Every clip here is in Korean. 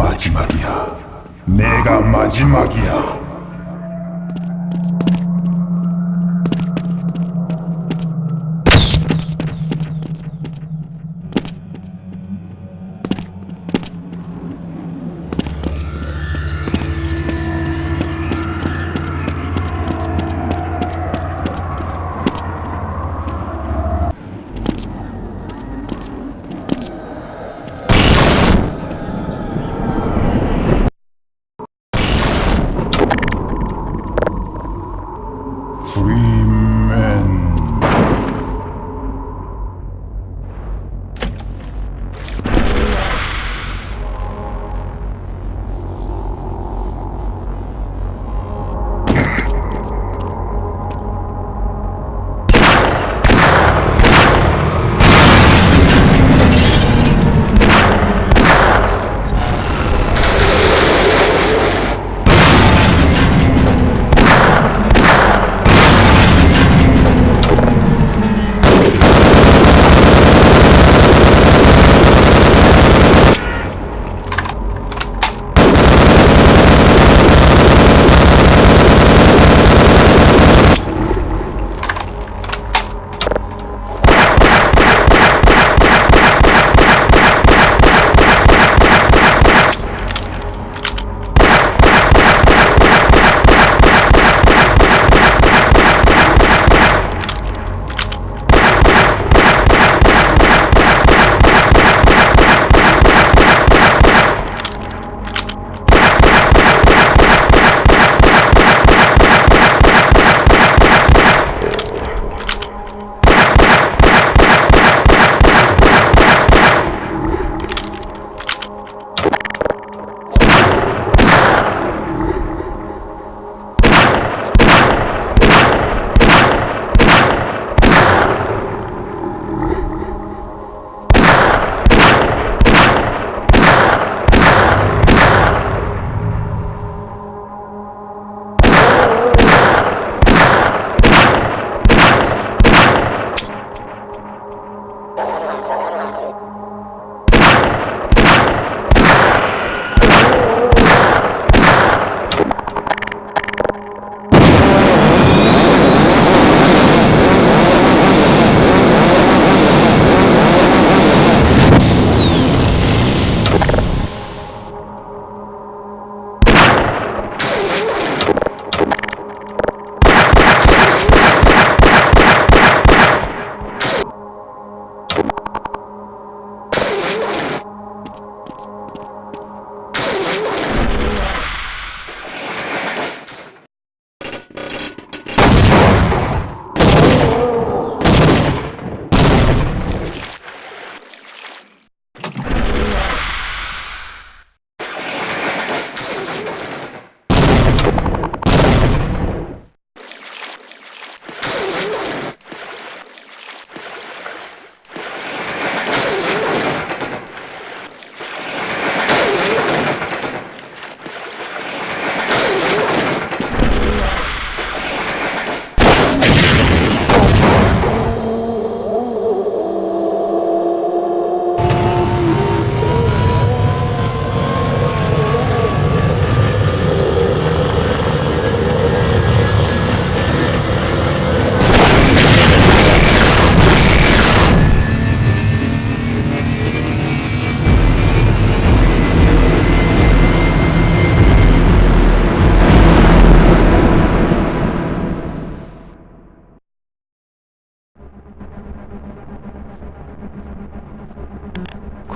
마지막이야. 내가 마지막이야. 프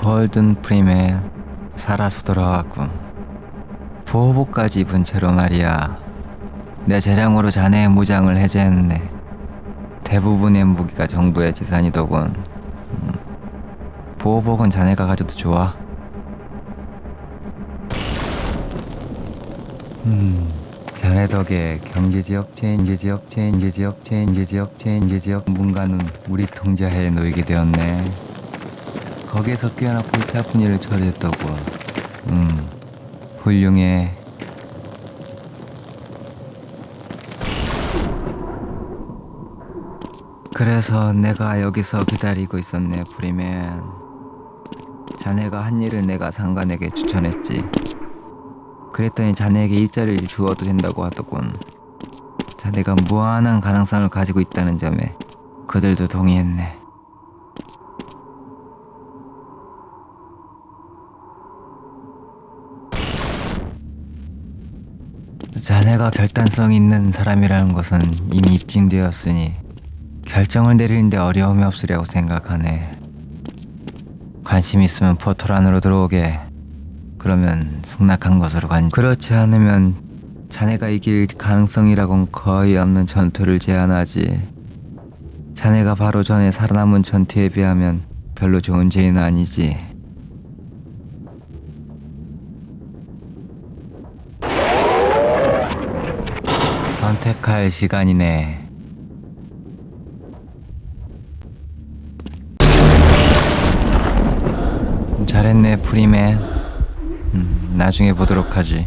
골든 프리맨 살아서 돌아왔군. 보호복까지 입은 채로 말이야. 내 재량으로 자네의 무장을 해제했네. 대부분의 무기가 정부의 재산이더군. 음. 보호복은 자네가 가져도 좋아. 음, 자네 덕에 경제지역 체인, 경제지역 체인, 경제지역 체인, 경제지역 체인, 경제지역 문가는 우리 통제하에 놓이게 되었네. 거기에서 꽤나 골치 아픈 일을 처리했다고. 음, 훌륭해. 그래서 내가 여기서 기다리고 있었네, 프리맨. 자네가 한 일을 내가 상관에게 추천했지. 그랬더니 자네에게 일자리를 주어도 된다고 하더군. 자네가 무한한 가능성을 가지고 있다는 점에 그들도 동의했네. 자네가 결단성 있는 사람이라는 것은 이미 입증되었으니 결정을 내리는데 어려움이 없으리라고 생각하네. 관심 있으면 포털 안으로 들어오게. 그러면 승낙한 것으로 간. 그렇지 않으면 자네가 이길 가능성이라곤 거의 없는 전투를 제안하지. 자네가 바로 전에 살아남은 전투에 비하면 별로 좋은 죄는 아니지. 선택할 시간이네. 잘했네, 프리맨. 음, 나중에 보도록 하지.